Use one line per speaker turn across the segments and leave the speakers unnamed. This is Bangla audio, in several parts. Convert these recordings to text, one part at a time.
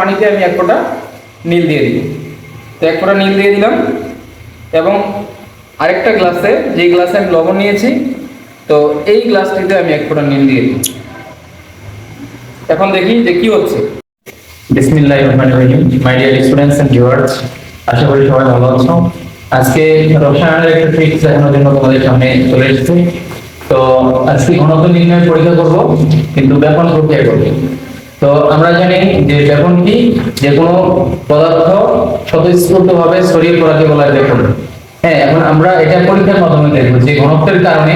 পানিতে আমি এক ফোঁটা নীল দিয়ে দিই তো এক ফোঁটা নীল দিয়ে দিলাম এবং আরেকটা গ্লাসে, যেই গ্লাসে আমি লবণ নিয়েছি, তো এই গ্লাসটিতে আমি এক ফোঁটা নীল দিয়ে দিই এখন দেখি যে কি হচ্ছে।
বিসমিল্লাহির রহমানির রহিম my dear students and viewers আশা করি সবাই ভালো আছো। আজকে রসায়নের একটা ট্রিক্স দেখানোর জন্য তোমাদের সামনে চলে এসেছি। তো আজকে ঘনত্ব নির্ণয় পরীক্ষা করব, কিন্তু ব্যাপন প্রক্রিয়া করব। তো আমরা জানি যে ব্যাপন কি যে কোনো পদার্থ স্বতঃস্ফূর্তভাবে ছড়িয়ে পড়াকে বলা হয় ব্যাপন হ্যাঁ এখন আমরা এটা পরীক্ষার মাধ্যমে দেখব যে ঘনত্বের কারণে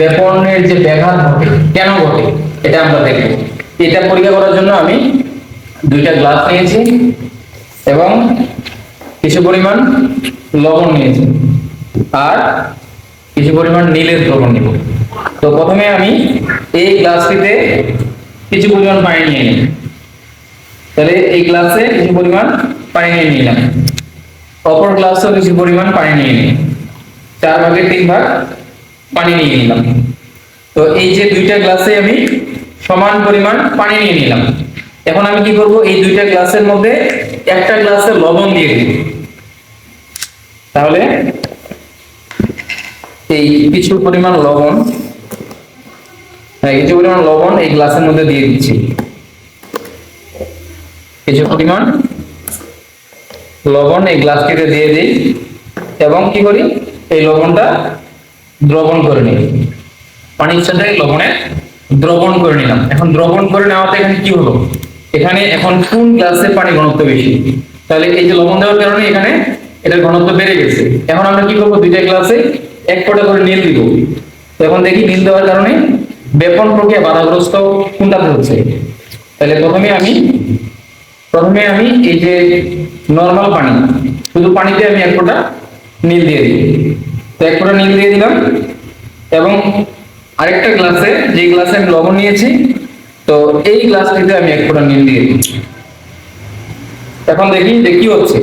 ব্যাপনের যে ব্যাঘাত ঘটে, কেন ঘটে, এটা আমরা দেখব।
এটা পরীক্ষা করার জন্য আমি দুইটা গ্লাস নিয়েছি এবং কিছু পরিমাণ লবণ নিয়েছি আর কিছু পরিমাণ নীলের দ্রবণ নিব। তো প্রথমে আমি এই গ্লাসটিতে কিছু পরিমাণ পানি নিয়ে নিই তাহলে এই গ্লাসে কিছু পরিমাণ পানি নিয়ে নিলাম। অপর গ্লাসেও কিছু পরিমাণ পানি নিয়ে নিই চার ভাগের তিন ভাগ পানি নিয়ে নিলাম। তো এই যে দুইটা গ্লাসে আমি সমান পরিমাণ পানি নিয়ে নিলাম। এখন আমি কি করব? এই দুইটা গ্লাসের মধ্যে একটা গ্লাসে লবণ দিয়ে দিই তাহলে এই কিছু পরিমাণ লবণ হ্যাঁ কিছু পরিমাণ লবণ এই গ্লাসের মধ্যে দিয়ে দিচ্ছি। কিছু পরিমাণ লবণ এই গ্লাসটিতে দিয়ে দিই এবং কি করি? এই লবণটা দ্রবণ করে নিই। পানির সাথে লবণে দ্রবণ করে নিলাম। এখন দ্রবণ করে নেওয়াতে এখানে কি হলো? এখানে এখন কোন গ্লাসে পানি ঘনত্ব বেশি? তাহলে এই যে লবণ দেওয়ার কারণে এখানে এটার ঘনত্ব বেড়ে গেছে। এখন আমরা কি করব? দুইটা গ্লাসে এক ফোঁটা করে নীল দিব। এখন দেখি নীল দেওয়ার কারণে বেপন প্রক্রিয়া বাধাগ্রস্ত কোনটাতে হচ্ছে? তাহলে প্রথমে আমি প্রথমে আমি এই যে নর্মাল পানি, শুধু পানিতে আমি এক ফোঁটা নীল দিয়ে দিই। তো এক ফোঁটা নীল দিয়ে দিলাম এবং আরেকটা গ্লাসে, যে গ্লাসে আমি লবণ নিয়েছি, তো এই গ্লাসটিতে আমি এক ফোঁটা নীল দিয়ে দিই। এখন দেখি যে কি হচ্ছে।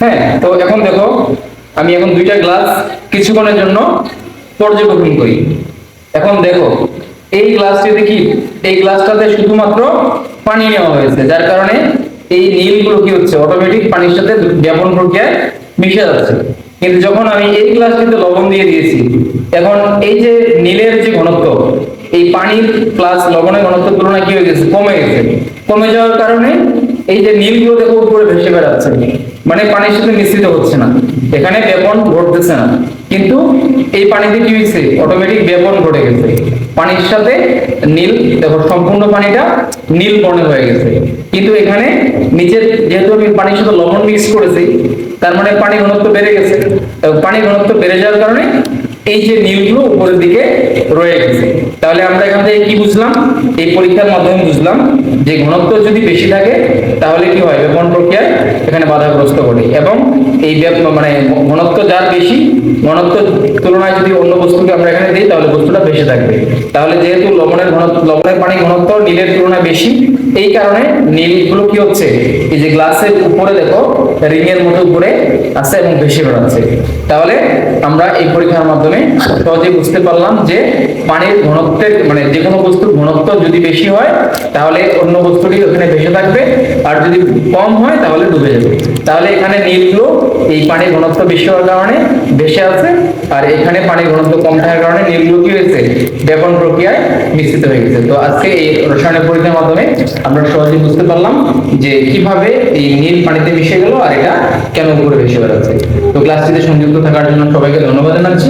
হ্যাঁ তো এখন দেখো, আমি এখন দুইটা গ্লাস কিছুক্ষণের জন্য পর্যবেক্ষণ করি। এখন দেখো, এই গ্লাসটিতে কি? এই গ্লাসটাতে শুধুমাত্র পানি নেওয়া হয়েছে, যার কারণে এই নীলগুলো কি হচ্ছে? অটোমেটিক পানির সাথে ব্যাপন প্রক্রিয়ায় মিশে যাচ্ছে। কিন্তু যখন আমি এই গ্লাসটিতে লবণ দিয়ে দিয়েছি, এখন এই যে নীলের যে ঘনত্ব, এই পানির প্লাস লবণের ঘনত্বের তুলনায় কি হয়ে গেছে? কমে গেছে। কমে যাওয়ার কারণে এই যে নীলগুলো দেখো উপরে ভেসে বেড়াচ্ছে। মানে পানির সাথে মিশ্রিত হচ্ছে না। এখানে বেপন ঘটতেছে না। কিন্তু এই পানিতে কি হয়েছে? অটোমেটিক বেপন ঘটে গেছে। পানির সাথে নীল, দেখো সম্পূর্ণ পানিটা নীল বর্ণের হয়ে গেছে। কিন্তু এখানে নিচের যেহেতু আমি পানির সাথে লবণ মিক্স করেছি, তার মানে পানি ঘনত্ব বেড়ে গেছে। পানি ঘনত্ব বেড়ে যাওয়ার কারণে এই যে নীলগুলো উপরের দিকে রয়ে গেছে তাহলে আমরা এখান থেকে কি বুঝলাম? এই পরীক্ষার মাধ্যমে বুঝলাম যে ঘনত্ব যদি বেশি থাকে, তাহলে কি হয়? ব্যাপন প্রক্রিয়ায় এখানে বাধাগ্রস্ত ঘটে এবং এই মানে ঘনত্ব যার বেশি, ঘনত্ব তুলনায় যদি অন্য বস্তুকে আমরা এখানে দিই, তাহলে বস্তুটা বেশি থাকবে। তাহলে যেহেতু লবণের ঘনত্ব, লবণের পানি ঘনত্ব নীলের তুলনায় বেশি, এই কারণে নীলগুলো কি হচ্ছে? এই যে গ্লাসের উপরে দেখো রিং এর মতো উপরে আছে এবং বেশি বেড়াচ্ছে। তাহলে আমরা এই পরীক্ষার মাধ্যমে সহজে বুঝতে পারলাম যে পানির ঘনত্বের মানে যে কোনো বস্তুর ঘনত্ব যদি বেশি হয়, তাহলে অন্য বস্তুটি ওখানে ভেসে থাকবে। আর যদি কম হয়, তাহলে ডুবে যাবে। তাহলে এখানে নীলগুলো এই পানির ঘনত্ব বেশি হওয়ার কারণে ভেসে আছে। আর এখানে পানির ঘনত্ব কম থাকার কারণে নীলগুলো কি হয়েছে? ব্যাপন প্রক্রিয়ায় মিশ্রিত হয়ে গেছে। তো আজকে এই রসায়নের পরীক্ষার মাধ্যমে আমরা সহজে বুঝতে পারলাম যে কীভাবে এই নীল পানিতে মিশে গেল আর এটা কেন উপরে ভেসে বেড়াচ্ছে। তো ক্লাসটিতে সংযুক্ত থাকার জন্য সবাইকে ধন্যবাদ জানাচ্ছি।